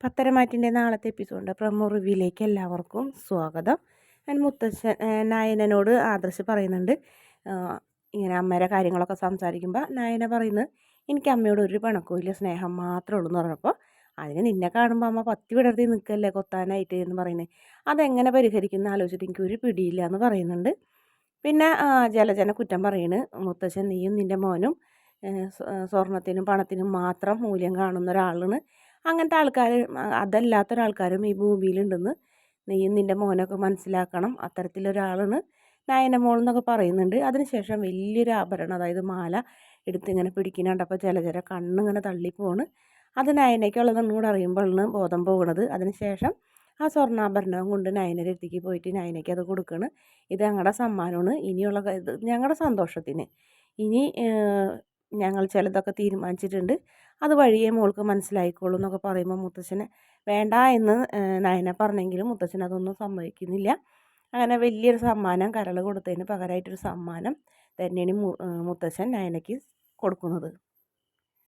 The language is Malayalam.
പത്തരമാറ്റിന്റെ നാളത്തെ എപ്പിസോഡിന്റെ പ്രമോ റിവ്യൂയിലേക്ക് എല്ലാവർക്കും സ്വാഗതം. ഞാൻ മുത്തശ്ശൻ നായനോട് ആദർശ് പറയുന്നുണ്ട്. ഇങ്ങനെ അമ്മയുടെ കാര്യങ്ങളൊക്കെ സംസാരിക്കുമ്പോൾ നായന പറയുന്നത് എനിക്ക് അമ്മയോട് ഒരു പണക്കവും സ്നേഹം മാത്രമേ ഉള്ളൂ എന്ന് പറഞ്ഞപ്പോൾ അതിന് നിന്നെ കാണുമ്പോൾ അമ്മ പത്തി വിടർത്തി നിൽക്കല്ലേ കൊത്താനായിട്ട് എന്ന് പറയുന്നത് അതെങ്ങനെ പരിഹരിക്കുന്ന ആലോചിച്ചിട്ട് എനിക്ക് ഒരു പിടിയില്ല എന്ന് പറയുന്നുണ്ട്. പിന്നെ ജലജന കുറ്റം പറയുന്നു മുത്തശ്ശൻ നീയും നിന്റെ മോനും സ്വർണത്തിനും പണത്തിനും മാത്രം മൂല്യം കാണുന്ന ഒരാളാണ്. അങ്ങനത്തെ ആൾക്കാർ അതല്ലാത്തൊരാൾക്കാരും ഈ ഭൂമിയിലുണ്ടെന്ന് നീയും നിന്റെ മോനൊക്കെ മനസ്സിലാക്കണം. അത്തരത്തിലൊരാളാണ് നയന മോൾ എന്നൊക്കെ പറയുന്നുണ്ട്. അതിനുശേഷം വലിയൊരു ആഭരണം അതായത് മാല എടുത്ത് ഇങ്ങനെ പിടിക്കുന്നുണ്ട്. അപ്പോൾ ചില ചില കണ്ണിങ്ങനെ തള്ളിപ്പോണ്. അത് നയനയ്ക്കുള്ളതെന്നും കൂടെ അറിയുമ്പോഴാണ് ബോധം പോകുന്നത് അതിനുശേഷം ആ സ്വർണാഭരണവും കൊണ്ട് നയനയുടെ അടുത്തേക്ക് പോയിട്ട് നയനയ്ക്ക് അത് കൊടുക്കണം. ഇത് ഞങ്ങളുടെ സമ്മാനമാണ്. ഇനിയുള്ള ഞങ്ങളുടെ സന്തോഷത്തിന്. ഇനി ഞങ്ങൾ ചിലതൊക്കെ തീരുമാനിച്ചിട്ടുണ്ട്. അത് വഴിയേ മോൾക്ക് മനസ്സിലായിക്കോളൂ എന്നൊക്കെ പറയുമ്പോൾ മുത്തശ്ശന് വേണ്ട എന്ന് നയന പറഞ്ഞെങ്കിലും മുത്തശ്ശൻ അതൊന്നും സമ്മതിക്കുന്നില്ല. അങ്ങനെ വലിയൊരു സമ്മാനം കരൾ കൊടുത്തതിന് പകരമായിട്ടൊരു സമ്മാനം തന്നെയാണ് മുത്തശ്ശൻ നയനയ്ക്ക് കൊടുക്കുന്നത്.